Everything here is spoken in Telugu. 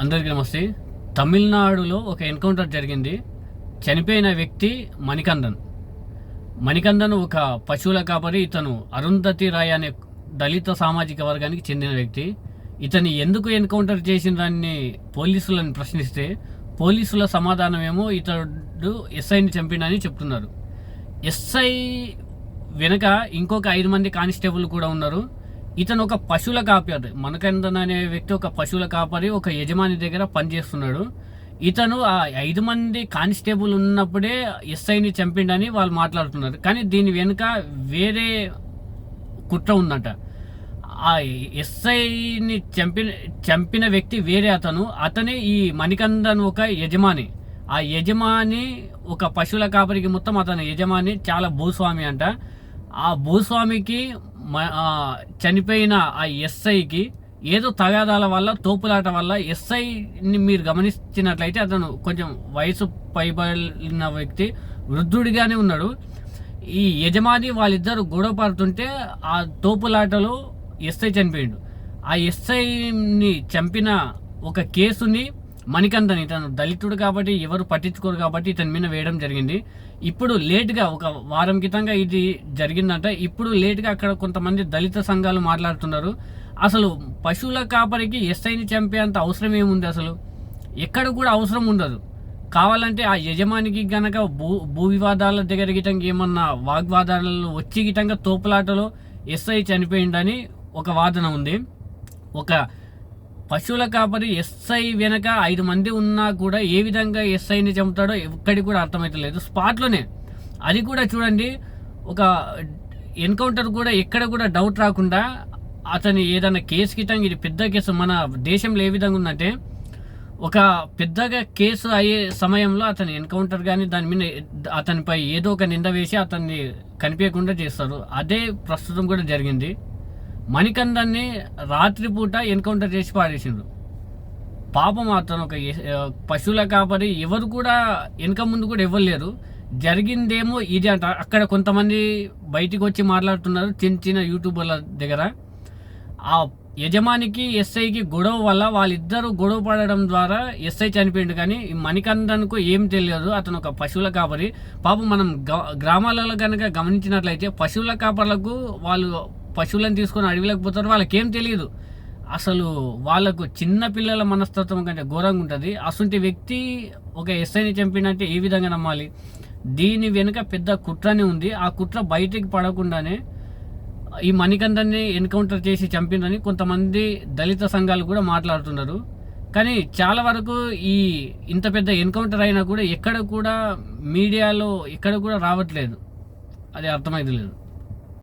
అందరికీ నమస్తే. తమిళనాడులో ఒక ఎన్కౌంటర్ జరిగింది. చనిపోయిన వ్యక్తి మణికందన్. మణికందన్ ఒక పశువుల కాపరి. ఇతను అరుంధతి రాయ్ అనే దళిత సామాజిక వర్గానికి చెందిన వ్యక్తి. ఇతని ఎందుకు ఎన్కౌంటర్ చేసిందని పోలీసులను ప్రశ్నిస్తే పోలీసుల సమాధానం ఏమో ఇతడు ఎస్ఐని చంపినని చెప్తున్నారు. ఎస్ఐ వెనక ఇంకొక ఐదు మంది కానిస్టేబుల్ కూడా ఉన్నారు. ఇతను ఒక పశువుల కాపరి మనకందన్ అనే వ్యక్తి ఒక పశువుల కాపరి ఒక యజమాని దగ్గర పనిచేస్తున్నాడు. ఇతను ఆ ఐదు మంది కానిస్టేబుల్ ఉన్నప్పుడే ఎస్ఐని చంపిండని వాళ్ళు మాట్లాడుతున్నారు. కానీ దీని వెనుక వేరే కుట్ర ఉందంట. ఆ ఎస్ఐని చంపిన చంపిన వ్యక్తి వేరే అతను. అతనే ఈ మణికందన్ ఒక యజమాని. ఆ యజమాని ఒక పశువుల కాపరికి మొత్తం అతని యజమాని చాలా భూస్వామి అంట. ఆ భూస్వామికి చనిపోయిన ఆ ఎస్ఐకి ఏదో తగాదాల వల్ల తోపులాట వల్ల ఎస్ఐని మీరు గమనించినట్లయితే అతను కొంచెం వయసు పైబడిన వ్యక్తి వృద్ధుడిగానే ఉన్నాడు. ఈ యజమాని వాళ్ళిద్దరు గొడవ పడుతుంటే ఆ తోపులాటలో ఎస్ఐ చనిపోయిండు. ఆ ఎస్ఐని చంపిన ఒక కేసుని మణికందని ఇతను దళితుడు కాబట్టి ఎవరు పట్టించుకోరు కాబట్టి ఇతని మీద వేయడం జరిగింది. ఇప్పుడు లేట్గా ఒక వారం క్రితంగా ఇది జరిగిందంట. ఇప్పుడు లేట్గా అక్కడ కొంతమంది దళిత సంఘాలు మాట్లాడుతున్నారు. అసలు పశువుల కాపరికి ఎస్ఐని చంపేంత అవసరం ఏముంది అసలు? ఎక్కడ కూడా అవసరం ఉండదు. కావాలంటే ఆ యజమానికి గనక భూ భూ వివాదాల దగ్గర గిటంగా ఏమన్నా వాగ్వాదాలలో వచ్చి గిటంగా తోపులాటలో ఎస్ఐ చనిపోయిండని ఒక వాదన ఉంది. ఒక పశువుల కాపరి ఎస్ఐ వెనక ఐదు మంది ఉన్నా కూడా ఏ విధంగా ఎస్ఐని చంపుతాడో ఎక్కడికి కూడా అర్థమవుతలేదు స్పాట్లోనే. అది కూడా చూడండి. ఒక ఎన్కౌంటర్ కూడా ఎక్కడ కూడా డౌట్ రాకుండా అతని ఏదైనా కేసు గిట్టంగా ఇది పెద్ద కేసు మన దేశంలో ఏ విధంగా ఉందంటే ఒక పెద్దగా కేసు అయ్యే సమయంలో అతని ఎన్కౌంటర్ కానీ దాని మీద అతనిపై ఏదో ఒక నింద వేసి అతన్ని కనిపించకుండా చేస్తారు. అదే ప్రస్తుతం కూడా జరిగింది. మణికందన్ని రాత్రిపూట ఎన్కౌంటర్ చేసి పాడేసిండ్రు పాపం అతను ఒక పశువుల కాపరి. ఎవరు కూడా వెనక ముందు కూడా ఎవరు లేరు. జరిగిందేమో ఇది అంట. అక్కడ కొంతమంది బయటికి వచ్చి మాట్లాడుతున్నారు చిన్న చిన్న యూట్యూబర్ల దగ్గర. ఆ యజమానికి ఎస్ఐకి గొడవ వల్ల వాళ్ళిద్దరూ గొడవ పడడం ద్వారా ఎస్ఐ చనిపోయింది కానీ ఈ మణికందన్కు ఏం తెలియదు. అతను ఒక పశువుల కాపరి. పాపం మనం గ- గ్రామాలలో కనుక గమనించినట్లయితే పశువుల కాపర్లకు వాళ్ళు పశువులను తీసుకొని అడవిలోకి పోతారు వాళ్ళకి ఏం తెలియదు. అసలు వాళ్ళకు చిన్న పిల్లల మనస్తత్వం కంటే ఘోరంగా ఉంటుంది. అసంటి వ్యక్తి ఒక ఎస్ఐని చంపినంటే ఏ విధంగా నమ్మాలి? దీని వెనుక పెద్ద కుట్రనే ఉంది. ఆ కుట్ర బయటికి పడకుండానే ఈ మణికందర్ని ఎన్కౌంటర్ చేసి చంపిందని కొంతమంది దళిత సంఘాలు కూడా మాట్లాడుతున్నారు. కానీ చాలా వరకు ఈ ఇంత పెద్ద ఎన్కౌంటర్ అయినా కూడా ఎక్కడ కూడా మీడియాలో ఎక్కడ కూడా రావట్లేదు. అది అర్థమైతే లేదు